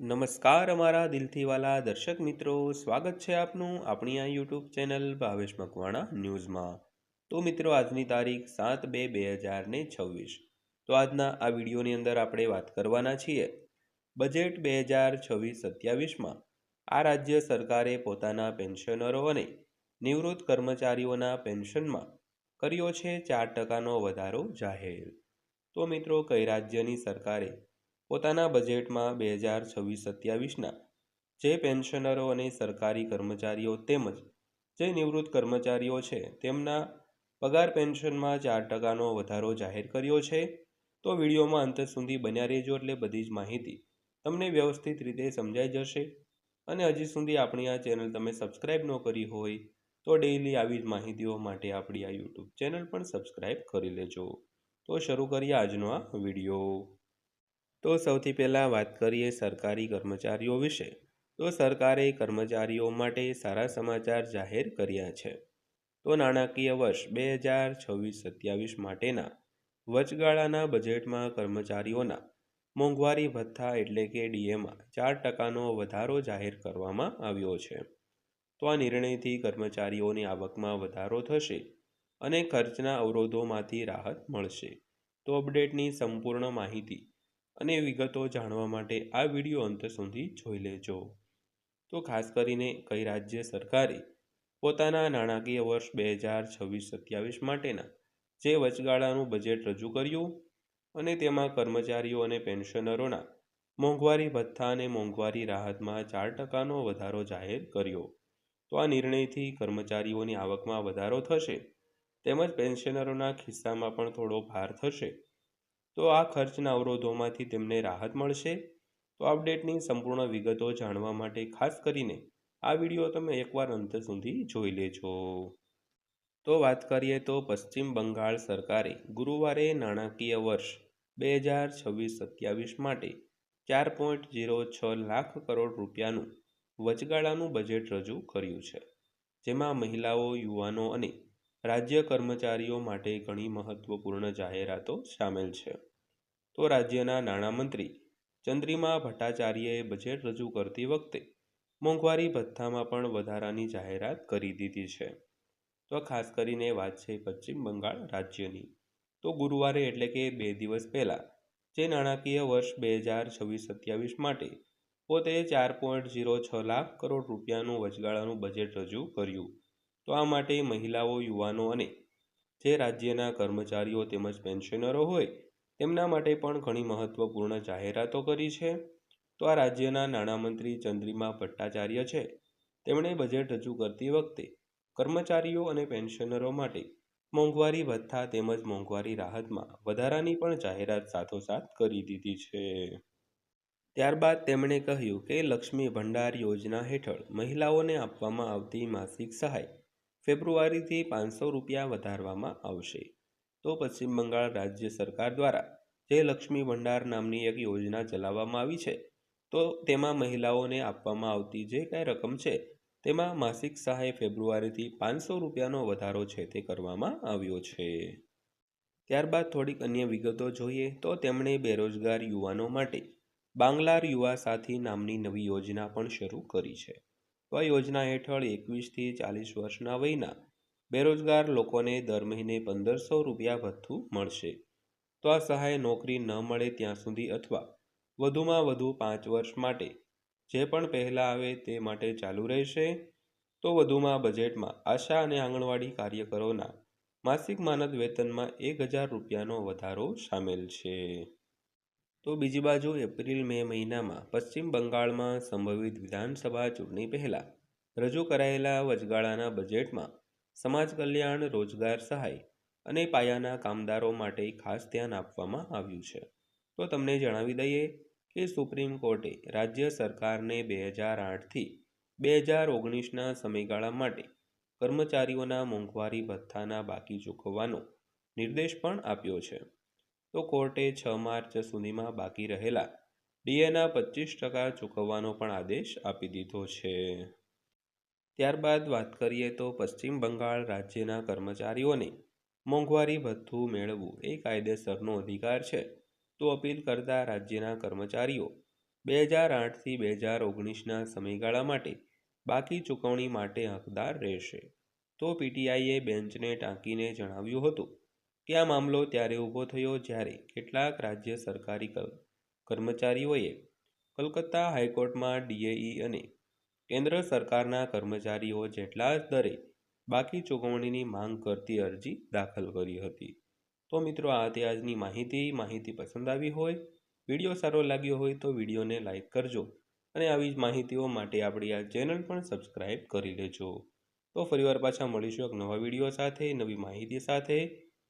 નમસ્કાર અમારા દિલથી વાલા દર્શક મિત્રો. સ્વાગત છે આપનું આપણી આ યુટ્યુબ ચેનલ ભાવેશ મકવાણા ન્યૂઝમાં. તો મિત્રો, આજની તારીખ સાત બે બે હજાર ને છવ્વીસ. તો આજના આ વિડીયોની અંદર આપણે વાત કરવાના છીએ બજેટ બે હજાર છવ્વીસ સત્યાવીસમાં. આ રાજ્ય સરકારે પોતાના પેન્શનરો અને નિવૃત્ત કર્મચારીઓના પેન્શનમાં કર્યો છે ચાર ટકાનો વધારો જાહેર. તો મિત્રો, કઈ રાજ્યની સરકારે પોતાના બજેટમાં બે હજાર છવ્વીસ સત્યાવીસના જે પેન્શનરો અને સરકારી કર્મચારીઓ તેમજ જે નિવૃત્ત કર્મચારીઓ છે તેમના પગાર પેન્શનમાં ચાર ટકાનો વધારો જાહેર કર્યો છે, તો વિડીયોમાં અંત સુધી બન્યા રહેજો એટલે બધી જ માહિતી તમને વ્યવસ્થિત રીતે સમજાઈ જશે. અને હજી સુધી આપણી આ ચેનલ તમે સબસ્ક્રાઈબ ન કરી હોય તો ડેઇલી આવી જ માહિતીઓ માટે આપણી આ યુટ્યુબ ચેનલ પણ સબસ્ક્રાઈબ કરી લેજો. તો શરૂ કરીએ આજનો આ વીડિયો. તો સૌથી પહેલાં વાત કરીએ સરકારી કર્મચારીઓ વિશે. તો સરકારે કર્મચારીઓ માટે સારા સમાચાર જાહેર કર્યા છે. તો નાણાકીય વર્ષ બે હજાર છવ્વીસ સત્યાવીસ માટેના વચગાળાના બજેટમાં કર્મચારીઓના મોંઘવારી ભથ્થા એટલે કે ડીએમાં ચાર ટકાનો વધારો જાહેર કરવામાં આવ્યો છે. તો આ નિર્ણયથી કર્મચારીઓની આવકમાં વધારો થશે અને ખર્ચના અવરોધોમાંથી રાહત મળશે. તો અપડેટની સંપૂર્ણ માહિતી અને વિગતો જાણવા માટે આ વીડિયો અંત સુધી જોઈ લેજો. તો ખાસ કરીને કઈ રાજ્ય સરકારે પોતાના નાણાકીય વર્ષ બે હજાર છવ્વીસ સત્યાવીસ માટેના જે વચગાળાનું બજેટ રજૂ કર્યું અને તેમાં કર્મચારીઓ અને પેન્શનરોના મોંઘવારી ભથ્થા અને મોંઘવારી રાહતમાં ચાર ટકાનો વધારો જાહેર કર્યો. તો આ નિર્ણયથી કર્મચારીઓની આવકમાં વધારો થશે. તેમજ પેન્શનરોના ખિસ્સામાં પણ થોડો ભાર થશે. તો આ ખર્ચના અવરોધોમાંથી તેમને રાહત મળશે. તો અપડેટની સંપૂર્ણ વિગતો જાણવા માટે ખાસ કરીને આ વીડિયો તમે એકવાર અંત સુધી જોઈ લેજો. તો વાત કરીએ તો પશ્ચિમ બંગાળ સરકારે ગુરુવારે નાણાકીય વર્ષ બે હજાર છવ્વીસ સત્યાવીસ માટે ચાર પોઈન્ટ જીરો છ લાખ કરોડ રૂપિયાનું વચગાળાનું બજેટ રજૂ કર્યું છે. જેમાં મહિલાઓ, યુવાનો અને રાજ્ય કર્મચારીઓ માટે ઘણી મહત્વપૂર્ણ જાહેરાતો સામેલ છે. તો રાજ્યના નાણામંત્રી ચંદ્રિમા ભટ્ટાચાર્યએ બજેટ રજૂ કરતી વખતે મોંઘવારી ભથ્થામાં પણ વધારાની જાહેરાત કરી દીધી છે. તો ખાસ કરીને વાત છે પશ્ચિમ બંગાળ રાજ્યની. તો ગુરુવારે એટલે કે બે દિવસ પહેલાં જે નાણાકીય વર્ષ બે હજાર છવ્વીસ સત્યાવીસ માટે પોતે ચાર પોઈન્ટ ઝીરો છ લાખ કરોડ રૂપિયાનું વચગાળાનું બજેટ રજૂ કર્યું. તો આ માટે મહિલાઓ, યુવાનો અને જે રાજ્યના કર્મચારીઓ તેમજ પેન્શનરો હોય, તેમના માટે પણ ઘણી મહત્વપૂર્ણ જાહેરાતો કરી છે. તો આ રાજ્યના નાણામંત્રી ચંદ્રિમા ભટ્ટાચાર્ય છે. તેમણે બજેટ રજૂ કરતી વખતે કર્મચારીઓ અને પેન્શનરો માટે મોંઘવારી ભથ્થા તેમજ મોંઘવારી રાહતમાં વધારાની પણ જાહેરાત સાથોસાથ કરી દીધી છે. ત્યારબાદ તેમણે કહ્યું કે લક્ષ્મી ભંડાર યોજના હેઠળ મહિલાઓને આપવામાં આવતી માસિક સહાય ફેબ્રુઆરીથી પાંચસો રૂપિયા વધારવામાં આવશે. તો પશ્ચિમ બંગાળ રાજ્ય સરકાર દ્વારા જે લક્ષ્મી ભંડાર નામની એક યોજના ચલાવવામાં આવી છે. તો તેમાં મહિલાઓને આપવામાં આવતી જે કાંઈ રકમ છે, તેમાં માસિક સહાય ફેબ્રુઆરીથી પાંચસો રૂપિયાનો વધારો છે તે કરવામાં આવ્યો છે. ત્યારબાદ થોડીક અન્ય વિગતો જોઈએ તો તેમણે બેરોજગાર યુવાનો માટે બાંગ્લાર યુવા સાથી નામની નવી યોજના પણ શરૂ કરી છે. તો આ યોજના હેઠળ એકવીસથી ચાલીસ વર્ષના વયના બેરોજગાર લોકોને દર મહિને પંદરસો રૂપિયા ભથ્થું મળશે. તો આ સહાય નોકરી ન મળે ત્યાં સુધી અથવા વધુમાં વધુ પાંચ વર્ષ માટે જે પણ પહેલાં આવે તે માટે ચાલુ રહેશે. તો વધુમાં બજેટમાં આશા અને આંગણવાડી કાર્યકરોના માસિક માનદ વેતનમાં એક હજાર રૂપિયાનો વધારો સામેલ છે. તો બીજી બાજુ એપ્રિલ મે મહિનામાં પશ્ચિમ બંગાળમાં સંભવિત વિધાનસભા ચૂંટણી પહેલાં રજૂ કરાયેલા વચગાળાના બજેટમાં સમાજ કલ્યાણ, રોજગાર સહાય અને પાયાના કામદારો માટે ખાસ ધ્યાન આપવામાં આવ્યું છે. તો તમને જણાવી દઈએ કે સુપ્રીમ કોર્ટે રાજ્ય સરકારને બે હજાર આઠથી બે હજાર ઓગણીસના સમયગાળા માટે કર્મચારીઓના મોંઘવારી ભથ્થાના બાકી ચૂકવવાનો નિર્દેશ પણ આપ્યો છે. તો કોર્ટે છ માર્ચ સુધીમાં બાકી રહેલા ડીએના પચીસ ટકા ચૂકવવાનો પણ આદેશ આપી દીધો છે. ત્યારબાદ વાત કરીએ તો પશ્ચિમ બંગાળ રાજ્યના કર્મચારીઓને મોંઘવારી ભથ્થું મેળવવું એ કાયદેસરનો અધિકાર છે. તો અપીલ કરતા રાજ્યના કર્મચારીઓ બે હજાર આઠથી બે હજાર ઓગણીસના સમયગાળા માટે બાકી ચૂકવણી માટે હકદાર રહેશે. તો પીટીઆઈએ બેન્ચને ટાંકીને જણાવ્યું હતું કે આ મામલો ત્યારે ઊભો થયો જ્યારે કેટલાક રાજ્ય સરકારી કર્મચારીઓએ કલકત્તા હાઈકોર્ટમાં ડીએઈ અને કેન્દ્ર સરકારના કર્મચારીઓ જેટલા જ દરે બાકી ચૂકવણીની માંગ કરતી અરજી દાખલ કરી હતી. તો મિત્રો, આ હતી આજની માહિતી. માહિતી પસંદ આવી હોય, વીડિયો સારો લાગ્યો હોય તો વિડીયોને લાઇક કરજો અને આવી જ માહિતીઓ માટે આપણી આ ચેનલ પણ સબસ્ક્રાઈબ કરી લેજો. તો ફરીવાર પાછા મળીશું એક નવા વીડિયો સાથે, નવી માહિતી સાથે.